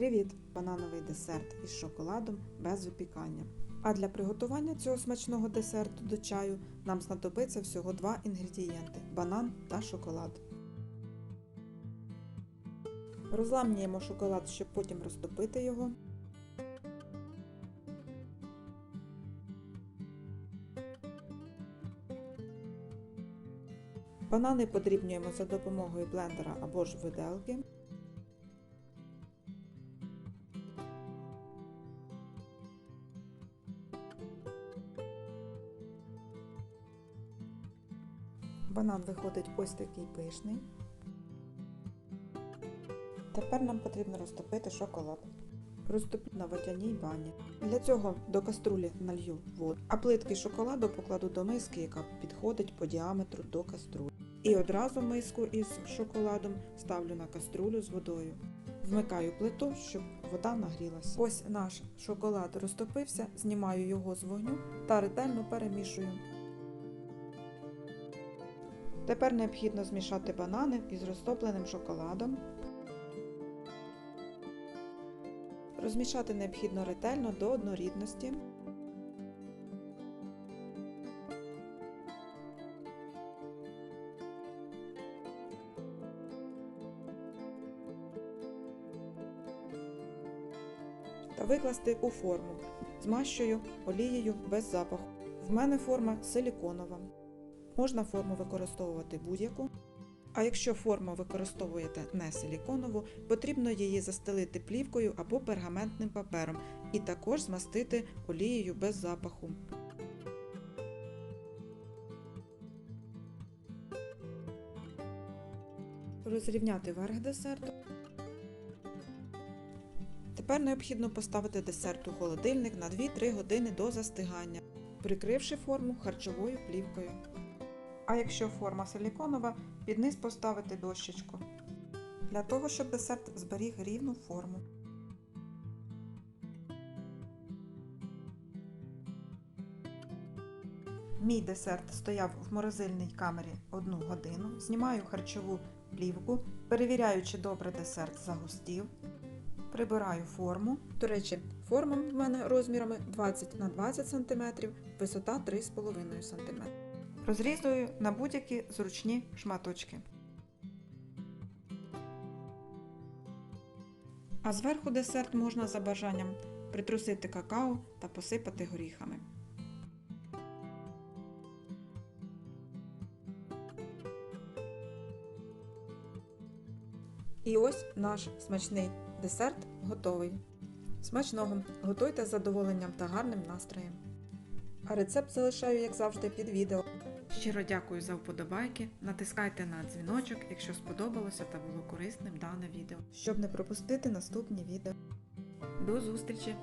Привіт! Банановий десерт із шоколадом без випікання. А для приготування цього смачного десерту до чаю нам знадобиться всього два інгредієнти банан та шоколад. Розламнюємо шоколад, щоб потім розтопити його. Банани подрібнюємо за допомогою блендера або ж виделки. Банан виходить ось такий пишний. Тепер нам потрібно розтопити шоколад. Розтоплю на водяній бані. Для цього до каструлі налью воду, а плитки шоколаду покладу до миски, яка підходить по діаметру до каструлі. І одразу миску із шоколадом ставлю на каструлю з водою. Вмикаю плиту, щоб вода нагрілася. Ось наш шоколад розтопився, знімаю його з вогню та ретельно перемішую. Тепер необхідно змішати банани із розтопленим шоколадом. Розмішати необхідно ретельно до однорідності. Та викласти у форму. Змащую олією без запаху. В мене форма силіконова. Можна форму використовувати будь-яку. А якщо форму використовуєте не силіконову, потрібно її застелити плівкою або пергаментним папером і також змастити олією без запаху. Розрівняти верх десерту. Тепер необхідно поставити десерт у холодильник на 2-3 години до застигання, прикривши форму харчовою плівкою. А якщо форма силіконова, під низ поставити дощечку. Для того, щоб десерт зберіг рівну форму. Мій десерт стояв в морозильній камері 1 годину. Знімаю харчову плівку, перевіряю, чи добре десерт загустів. Прибираю форму. До речі, форма в мене розмірами 20 на 20 см, висота 3,5 см. Розрізую на будь-які зручні шматочки. А зверху десерт можна за бажанням притрусити какао та посипати горіхами. І ось наш смачний десерт готовий. Смачного! Готуйте з задоволенням та гарним настроєм. А рецепт залишаю, як завжди, під відео. Щиро дякую за вподобайки. Натискайте на дзвіночок, якщо сподобалося та було корисним дане відео, щоб не пропустити наступні відео. До зустрічі!